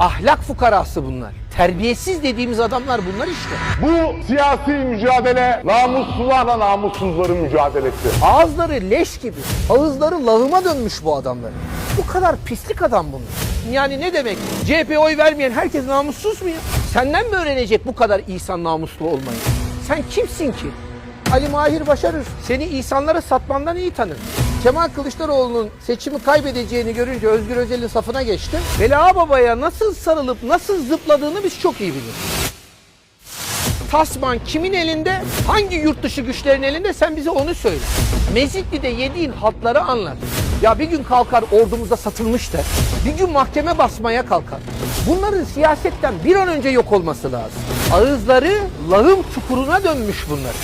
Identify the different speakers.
Speaker 1: Ahlak fukarası bunlar. Terbiyesiz dediğimiz adamlar bunlar işte.
Speaker 2: Bu siyasi mücadele namussuzlarla namussuzların mücadelesi.
Speaker 1: Ağızları leş gibi, ağızları lağıma dönmüş bu adamların. Bu kadar pislik adam bunlar. Yani ne demek? CHP oy vermeyen herkes namussuz mu ya? Senden mi öğrenecek bu kadar insan namuslu olmayı? Sen kimsin ki? Ali Mahir Başarır seni insanlara satmandan iyi tanır. Kemal Kılıçdaroğlu'nun seçimi kaybedeceğini görünce Özgür Özel'in safına geçti. Veli Baba'ya nasıl sarılıp nasıl zıpladığını biz çok iyi biliriz. Tasman kimin elinde? Hangi yurt dışı güçlerin elinde? Sen bize onu söyle. Mezitli'de yediğin haltları anlat. Ya bir gün kalkar ordumuza satılmış der. Bir gün mahkeme basmaya kalkar. Bunların siyasetten bir an önce yok olması lazım. Ağızları lağım çukuruna dönmüş bunlar.